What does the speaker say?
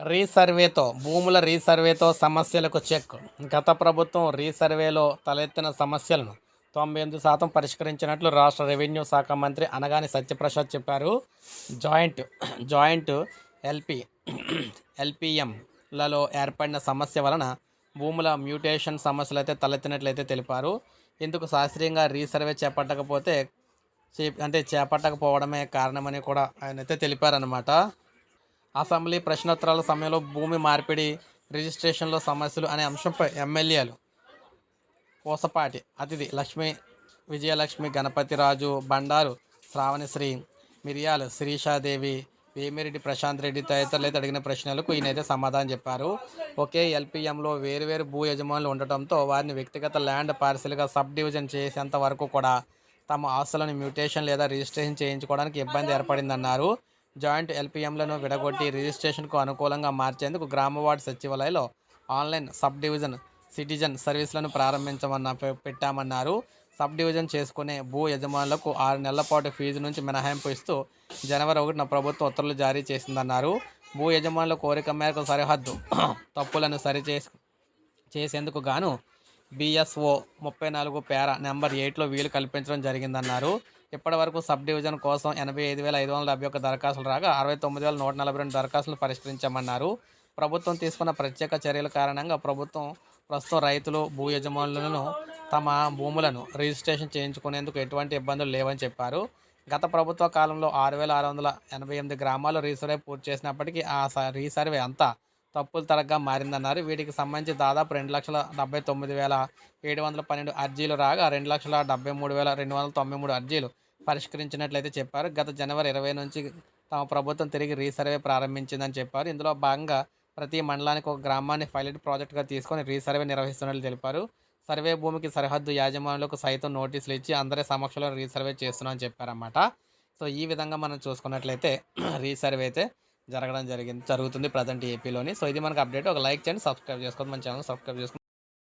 రీసర్వేతో భూముల రీసర్వేతో సమస్యలకు చెక్. గత ప్రభుత్వం రీసర్వేలో తలెత్తిన సమస్యలను తొంభై ఎనిమిది శాతం పరిష్కరించినట్లు రాష్ట్ర రెవెన్యూ శాఖ మంత్రి అనగాని సత్యప్రసాద్ చెప్పారు. జాయింట్ జాయింట్ ఎల్పి ఎల్పిఎంలలో ఏర్పడిన సమస్య వలన భూముల మ్యూటేషన్ సమస్యలు అయితే తలెత్తినట్లయితే తెలిపారు. ఇందుకు శాస్త్రీయంగా రీసర్వే చేపట్టకపోతే చే- అంటే చేపట్టకపోవడమే కారణమని కూడా ఆయన అయితే తెలిపారనమాట అసెంబ్లీ ప్రశ్నోత్తరాల సమయంలో భూమి మార్పిడి రిజిస్ట్రేషన్లో సమస్యలు అనే అంశంపై ఎమ్మెల్యేలు పూసపాటి అతిథి లక్ష్మి విజయలక్ష్మి గణపతిరాజు బండారు శ్రావణిశ్రీ మిరియాల శిరీషాదేవి వేమిరెడ్డి ప్రశాంత్ రెడ్డి తదితరులు అయితే అడిగిన ప్రశ్నలకు ఈయనైతే సమాధానం చెప్పారు. ఒకే ఎల్పిఎంలో వేరువేరు భూ యజమానులు ఉండటంతో వారిని వ్యక్తిగత ల్యాండ్ పార్సిల్గా సబ్ డివిజన్ చేసేంత వరకు కూడా తమ ఆస్తులను మ్యూటేషన్ లేదా రిజిస్ట్రేషన్ చేయించుకోవడానికి ఇబ్బంది ఏర్పడిందన్నారు. జాయింట్ ఎల్పిఎంలను విడగొట్టి రిజిస్ట్రేషన్కు అనుకూలంగా మార్చేందుకు గ్రామవార్డు సచివాలయంలో ఆన్లైన్ సబ్ డివిజన్ సిటిజన్ సర్వీసులను ప్రారంభించమన్న పెట్టామన్నారు. సబ్ డివిజన్ చేసుకునే భూ యజమానులకు ఆరు నెలల పాటు ఫీజు నుంచి మినహాయింపు ఇస్తూ జనవరి ఒకటిన ప్రభుత్వం ఉత్తర్వులు జారీ చేసిందన్నారు. భూ యజమానుల కోరిక మేరకు సరిహద్దు తప్పులను సరిచే చేసేందుకు గాను బిఎస్ఓ ముప్పై నాలుగు పేర నెంబర్ ఎయిట్లో వీలు కల్పించడం జరిగిందన్నారు. ఇప్పటి వరకు సబ్ డివిజన్ కోసం ఎనభై ఐదు వేల ఐదు వందల డెబ్బై ఒక్క దరఖాస్తులు రాగా అరవై తొమ్మిది వేల నూట నలభై రెండు దరఖాస్తులు పరిష్కరించామన్నారు. ప్రభుత్వం తీసుకున్న ప్రత్యేక చర్యల కారణంగా ప్రభుత్వం ప్రస్తుతం రైతులు భూ యజమానులను తమ భూములను రిజిస్ట్రేషన్ చేయించుకునేందుకు ఎటువంటి ఇబ్బందులు లేవని చెప్పారు. గత ప్రభుత్వ కాలంలో ఆరు వేల ఆరు వందల ఎనభై ఎనిమిది గ్రామాలు రీసర్వే పూర్తి చేసినప్పటికీ ఆ స- రీసర్వే అంతా తప్పులు తరగ్గా మారిందన్నారు. వీటికి సంబంధించి దాదాపు రెండు లక్షల డెబ్బై తొమ్మిది వేల ఏడు వందల పన్నెండు అర్జీలు రాగా రెండు లక్షల డెబ్బై మూడు వేల రెండు వందల తొంభై మూడు అర్జీలు పరిష్కరించినట్లయితే చెప్పారు. గత జనవరి ఇరవై నుంచి తమ ప్రభుత్వం తిరిగి రీసర్వే ప్రారంభించిందని చెప్పారు. ఇందులో భాగంగా ప్రతి మండలానికి ఒక గ్రామాన్ని పైలట్ ప్రాజెక్టుగా తీసుకొని రీసర్వే నిర్వహిస్తున్నట్లు తెలిపారు. సర్వే భూమికి సరిహద్దు యాజమానులకు సైతం నోటీసులు ఇచ్చి అందరి సమక్షంలో రీసర్వే చేస్తున్నామని చెప్పారన్నమాట. సో ఈ విధంగా మనం చూసుకున్నట్లయితే రీసర్వే అయితే జరగడం జరిగింది జరుగుతుంది ప్రజెంట్ ఏపీలోని. సో ఇది మనకు అప్డేట్. ఒక లైక్ చేయండి సబ్స్క్రైబ్ చేసుకోండి మన ఛానల్ సబ్స్క్రైబ్ చేసుకోండి.